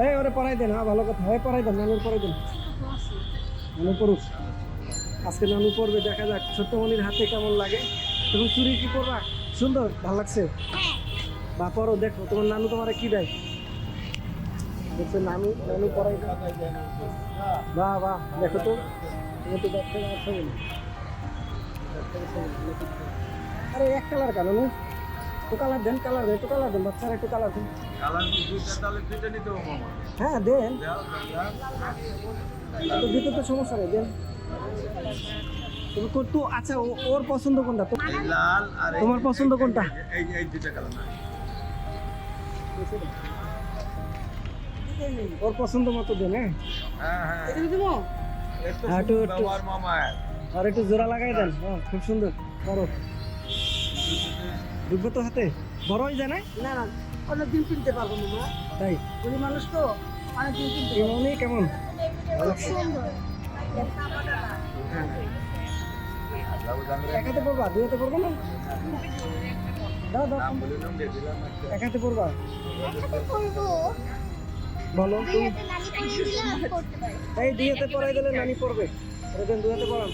এই ওরে পড়াই দেন হ্যাঁ ভালো কথা। হ্যাঁ পড়াই দেন, নানুর পড়াই দেন। নানু পড়ুক। আজকে নানু পড়বে, দেখা যাক। ছোট্টমণির হাতে কেমন লাগে। তুমি চুরি কি করবা? সুন্দর, ভালো লাগছে? বা পড়ো দেখো, তোমার নানু তোমার কি দেয়? দেখছ নানু নানু পড়াই। বাহ বাহ, দেখো তো। তুমি তো দেখতে পাচ্ছ। আরে, এক কালার কেন না তো কালার দেন কালার দেন একটু কালার দেন বাচ্চারা একটু কালার দেন। কালার দুইটা? তাহলে দুইটা নিতে হবে হ্যাঁ দেন। দিতে তো সমস্যা নেই দেন। তুমি তো আচ্ছা ও- ওর পছন্দ কোনটা? লাল আর তোমার পছন্দ কোনটা? এই এই দুইটা কালার ওর পছন্দ মতো দেন হ্যাঁ। হ্যাঁ হ্যাঁ। একটু একটু হ্যাঁ, একটু- একটু- আর একটু জোড়া লাগাই দেন হ্যাঁ খুব সুন্দর বড়। ঢুকবে তো হাতে বড়ই জানে না না অনেকদিন কিনতে পারব না তাই? গরিব মানুষ তো অনেকদিন কিনতে কেমন কেমন? খুব সুন্দর। এক হাতে পড়বা? দুই হাতে পড়ব না? দাও দাও। নাম বলে নাম দিয়ে দিলাম একটা। এক হাতে পড়বা বলো তুমি পারি? এই দুই হাতে পড়াই দিলে নানি পড়বে। হাতে পড়ান।